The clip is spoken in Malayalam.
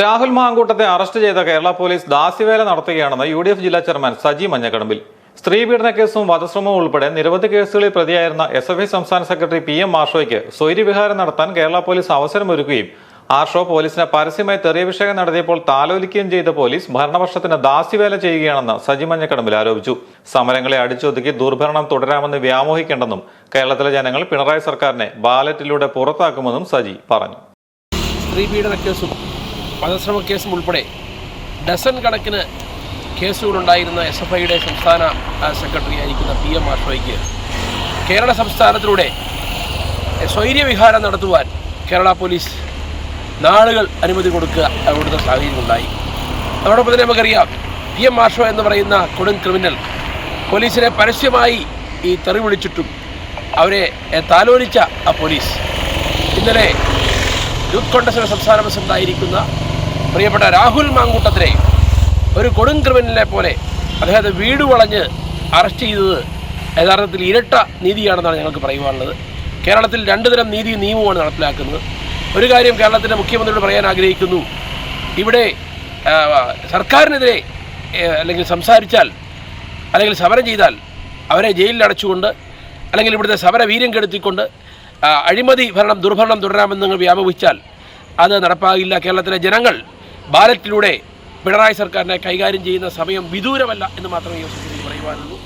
രാഹുൽ മാങ്കൂട്ടത്തെ അറസ്റ്റ് ചെയ്ത കേരള പോലീസ് ദാസ്യവേല നടത്തുകയാണെന്ന് യു ഡി എഫ് ജില്ലാ ചെയർമാൻ സജി മഞ്ഞക്കടമ്പിൽ. സ്ത്രീ പീഡന കേസും വധശ്രമവും ഉൾപ്പെടെ നിരവധി കേസുകളിൽ പ്രതിയായിരുന്ന എസ് എഫ് ഐ സംസ്ഥാന സെക്രട്ടറി പി എം മാർഷോയ്ക്ക് സ്വൈര്യവിഹാരം നടത്താൻ കേരള പോലീസ് അവസരമൊരുക്കുകയും ആർഷോ പോലീസിനെ പരസ്യമായി തെറിയഭിഷേകം നടത്തിയപ്പോൾ താലോലിക്കുകയും ചെയ്ത പോലീസ് ഭരണപക്ഷത്തിന് ദാസ്യവേല ചെയ്യുകയാണെന്ന് സജി മഞ്ഞക്കടമ്പിൽ ആരോപിച്ചു. സമരങ്ങളെ അടിച്ചൊതുക്കി ദുർഭരണം തുടരാമെന്ന് വ്യാമോഹിക്കേണ്ടെന്നും കേരളത്തിലെ ജനങ്ങൾ പിണറായി സർക്കാരിനെ ബാലറ്റിലൂടെ പുറത്താക്കുമെന്നും സജി പറഞ്ഞു. സ്ത്രീ പീഡന കേസും വധശ്രമ കേസും ഉൾപ്പെടെ ഡസൻ കണക്കിന് കേസുകളുണ്ടായിരുന്ന എസ് എഫ് ഐയുടെ സംസ്ഥാന സെക്രട്ടറി ആയിരിക്കുന്ന പി എം ആഷോയ്ക്ക് കേരള സംസ്ഥാനത്തിലൂടെ സ്വൈര്യവിഹാരം നടത്തുവാൻ കേരള പോലീസ് നാളുകൾ അനുമതി കൊടുക്കുക അവിടുത്തെ സാഹചര്യം ഉണ്ടായി. അതോടൊപ്പം തന്നെ നമുക്കറിയാം പി എം ആഷോ എന്ന് പറയുന്ന കൊടും ക്രിമിനൽ പോലീസിനെ പരസ്യമായി ഈ തെറി വിളിച്ചിട്ടും അവരെ താലോലിച്ച ആ പോലീസ്. ഇന്നലെ യൂത്ത് കോൺഗ്രസിന്റെ സംസ്ഥാന പ്രസിഡന്റായിരിക്കുന്ന പ്രിയപ്പെട്ട രാഹുൽ മാങ്കൂട്ടത്തിനെ ഒരു കൊടും ക്രിമിനലിനെ പോലെ അദ്ദേഹത്തെ വീട് വളഞ്ഞ് അറസ്റ്റ് ചെയ്തത് യഥാർത്ഥത്തിൽ ഇരട്ട നീതിയാണെന്നാണ് ഞങ്ങൾക്ക് പറയുവാനുള്ളത്. കേരളത്തിൽ രണ്ട് തരം നീതി നിയമമാണ് നടപ്പിലാക്കുന്നത്. ഒരു കാര്യം കേരളത്തിന്റെ മുഖ്യമന്ത്രിയോട് പറയാൻ ആഗ്രഹിക്കുന്നു. ഇവിടെ സർക്കാരിനെതിരെ അല്ലെങ്കിൽ സംസാരിച്ചാൽ അല്ലെങ്കിൽ സമരം ചെയ്താൽ അവരെ ജയിലിൽ അടച്ചുകൊണ്ട് അല്ലെങ്കിൽ ഇവിടുത്തെ സമര വീര്യം കെടുത്തിക്കൊണ്ട് അഴിമതി ഭരണം ദുർഭരണം തുടരാമെന്ന് നിങ്ങൾ വ്യാപവിച്ചാൽ അത് നടപ്പാകില്ല. കേരളത്തിലെ ജനങ്ങൾ ബാലറ്റിലൂടെ പിണറായി സർക്കാരിനെ കൈകാര്യം ചെയ്യുന്ന സമയം വിദൂരമല്ല എന്ന് മാത്രമേ പറയുവാനുള്ളൂ.